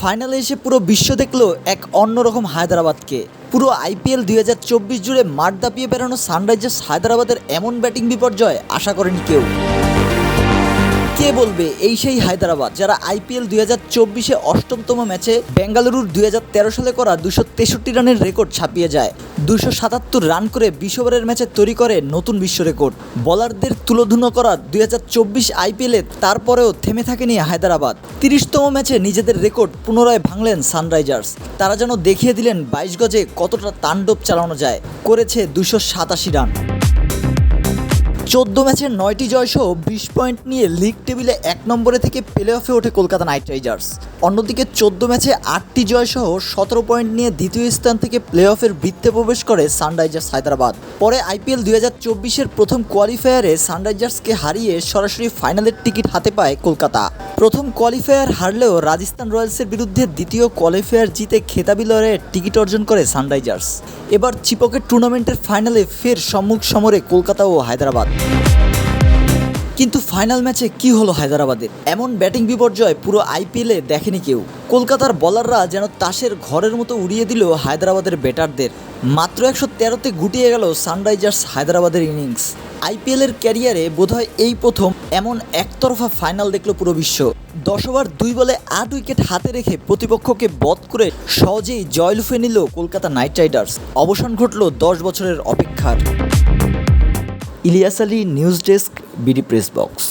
ফাইনালে এসে পুরো বিশ্ব দেখল এক অন্যরকম হায়দ্রাবাদকে। পুরো আইপিএল দুই হাজার চব্বিশ জুড়ে মাঠ দাপিয়ে বেড়ানো সানরাইজার্স হায়দ্রাবাদের এমন ব্যাটিং বিপর্যয় আশা করেনি কেউ। কে বলবে এই সেই হায়দ্রাবাদ, যারা আইপিএল দুই হাজার চব্বিশে অষ্টমতম ম্যাচে বেঙ্গালুরুর দুই হাজার তেরো সালে করা দুশো তেষট্টি রানের রেকর্ড ছাপিয়ে যায়। দুশো সাতাত্তর রান করে বিশ ওভারের ম্যাচে তৈরি করে নতুন বিশ্ব রেকর্ড। বলারদের তুলোধুনো করা দুই হাজার চব্বিশ আইপিএলে তারপরেও থেমে থাকেনি হায়দ্রাবাদ। তিরিশতম ম্যাচে নিজেদের রেকর্ড পুনরায় ভাঙলেন সানরাইজার্স। তারা যেন দেখিয়ে দিলেন বাইশ গজে কতটা তাণ্ডব চালানো যায়, করেছে দুশো সাতাশি রান। চোদ্দ ম্যাচের নয়টি জয়সহ বিশ পয়েন্ট নিয়ে লিগ টেবিলে এক নম্বরে থেকে প্লে অফে ওঠে কলকাতা নাইট রাইডার্স। অন্যদিকে চোদ্দ ম্যাচে আটটি জয়সহ সতেরো পয়েন্ট নিয়ে দ্বিতীয় স্থান থেকে প্লে অফের বৃত্তে প্রবেশ করে সানরাইজার্স হায়দ্রাবাদ। পরে আইপিএল দুই হাজার চব্বিশের প্রথম কোয়ালিফায়ারে সানরাইজার্সকে হারিয়ে সরাসরি ফাইনালের টিকিট হাতে পায় কলকাতা। প্রথম কোয়ালিফায়ার হারলেও রাজস্থান রয়্যালসের বিরুদ্ধে দ্বিতীয় কোয়ালিফায়ার জিতে খেতাবি লড়াইয়ে টিকিট অর্জন করে সানরাইজার্স। এবার চিপকের টুর্নামেন্টের ফাইনালে ফের সম্মুখ সমরে কলকাতা ও হায়দ্রাবাদ। কিন্তু ফাইনাল ম্যাচে কি হলো হায়দ্রাবাদের? এমন ব্যাটিং বিপর্যয় পুরো আইপিএলে দেখেনি কেউ। কলকাতার বলাররা যেন তাসের ঘরের মতো উড়িয়ে দিল হায়দ্রাবাদের ব্যাটারদের। মাত্র একশো তেরোতে গুটিয়ে গেল সানরাইজার্স হায়দ্রাবাদের ইনিংস। আইপিএলের ক্যারিয়ারে বোধহয় এই প্রথম এমন একতরফা ফাইনাল দেখল পুরো বিশ্ব। দশ ওভার দুই বলে আট উইকেট হাতে রেখে প্রতিপক্ষকে বধ করে সহজেই জয় লুফে নিল কলকাতা নাইট রাইডার্স। অবসান ঘটল দশ বছরের অপেক্ষার। Ilias Ali news desk BD press box.